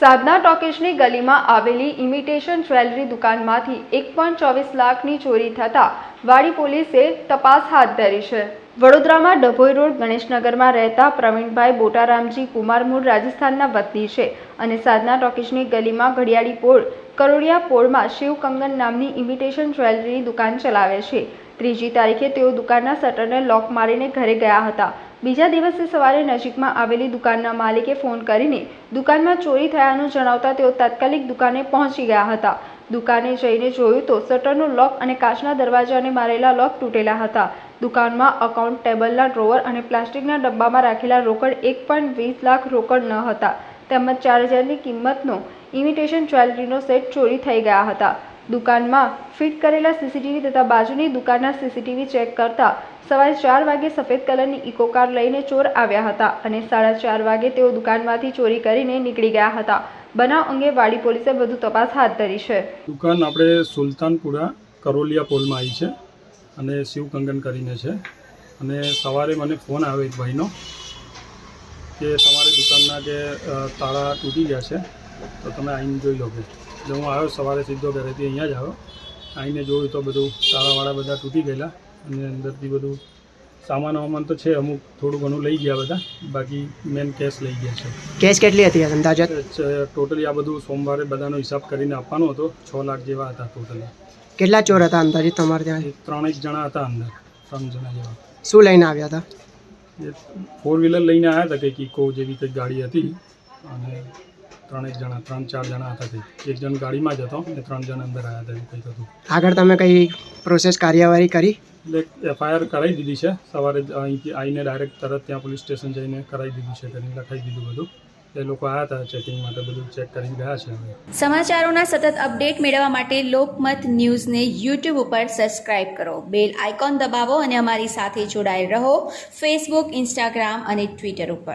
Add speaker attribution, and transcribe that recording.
Speaker 1: સાધના ટોકીઝની ગલીમાં આવેલી imitation jewellery દુકાનમાંથી એક પોઈન્ટ ચોવીસ લાખની ચોરી થતાં વાડી પોલીસે તપાસ હાથ ધરી છે. વડોદરામાં ડભોઈ રોડ ગણેશનગરમાં રહેતા પ્રવીણભાઈ બોટારામજી કુમાર મૂળ રાજસ્થાનના વતની છે અને સાધના ટોકીઝની ગલીમાં ઘડિયાળી પોળ કરોડિયા પોળમાં શિવ કંગન નામની ઇમિટેશન જ્વેલરીની દુકાન ચલાવે છે. ત્રીજી તારીખે તેઓ દુકાનના શટરને લોક મારીને ઘરે ગયા હતા. બીજા દિવસે સવારે નજીકમાં આવેલી દુકાનના માલિકે ફોન કરીને દુકાનમાં ચોરી થયાનું જણાવતા તેઓ તાત્કાલિક દુકાને પહોંચી ગયા હતા. દુકાને જઈને જોયું તો શટરનું લોક અને કાચના દરવાજાને મારેલા લોક તૂટેલા હતા. દુકાનમાં અકાઉન્ટ ટેબલના ડ્રોવર અને પ્લાસ્ટિકના ડબ્બામાં રાખેલા રોકડ એક પોઈન્ટ વીસ લાખ રોકડ ન હતા. તેમજ ચાર હજારની કિંમતનો ઇમિટેશન જ્વેલરીનો સેટ ચોરી થઈ ગયા હતા. દુકાનમાં ફિટ કરેલા સીસીટીવી તથા બાજુની દુકાનના સીસીટીવી ચેક કરતા સવારે ચાર વાગે સફેદ કલરની ઇકો કાર લઈને ચોર આવ્યા હતા અને સાડા ચાર વાગે તેઓ દુકાનમાંથી ચોરી કરીને નીકળી ગયા હતા. બનાવ અંગે વાડી પોલીસે વધુ તપાસ હાથ ધરી છે.
Speaker 2: દુકાન આપણે સુલતાનપુરા કરોલિયા પોલમાં આવી છે અને શિવ કંગન કરીને છે. અને સવારે મને ફોન આવ્યો એક ભાઈનો કે તમારી દુકાનના જે તાળા તૂટી ગયા છે તો તમે આવીને જોઈ લો કે. એટલે હું આવ્યો સવારે સીધો ઘરેથી અહીંયા જ આવ્યો. આવીને જોયું તો બધું તાળાવાળા બધા તૂટી ગયેલા અને અંદરથી બધું સામાન વામાન તો છે અમુક થોડું ઘણું લઈ ગયા બધા બાકી મેન કેશ લઈ ગયા છે.
Speaker 3: કેશ કેટલી હતી અંદાજે
Speaker 2: ટોટલી આ બધું સોમવારે બધાનો હિસાબ કરીને આપવાનો હતો છ લાખ જેવા હતા ટોટલી
Speaker 3: કેટલા ચોર હતા અંદાજે તમારે ત્યાં?
Speaker 2: ત્રણેક જણા હતા અંદર ત્રણ જણા જેવા.
Speaker 3: શું લઈને આવ્યા હતા?
Speaker 2: ફોર વ્હીલર લઈને આવ્યા હતા કંઈક ઇકો જેવી કંઈક ગાડી હતી. અને ત્રણેક જણા ત્રણ ચાર જણા હતા કંઈક. એક જણ ગાડીમાં જ હતો અને ત્રણ જણ અંદર આવ્યા હતા એવું કંઈક હતું.
Speaker 3: આગળ તમે કઈ પ્રોસેસ કાર્યવાહી કરી?
Speaker 2: એટલે એફઆઈઆર કરાવી દીધી છે. સવારે અહીંથી આવીને ડાયરેક્ટ તરત ત્યાં પોલીસ સ્ટેશન જઈને કરાવી દીધું છે કરીને લખાઈ દીધું બધું. એ લોકો આવ્યા હતા ચેકિંગ માટે બધું ચેક કરી ગયા છે
Speaker 4: સમાચારોના સતત અપડેટ મેળવવા માટે લોકમત ન્યૂઝને યુટ્યુબ ઉપર સબસ્ક્રાઇબ કરો. બેલ આઇકોન દબાવો અને અમારી સાથે જોડાયેલ રહો. ફેસબુક ઇન્સ્ટાગ્રામ અને ટ્વિટર ઉપર.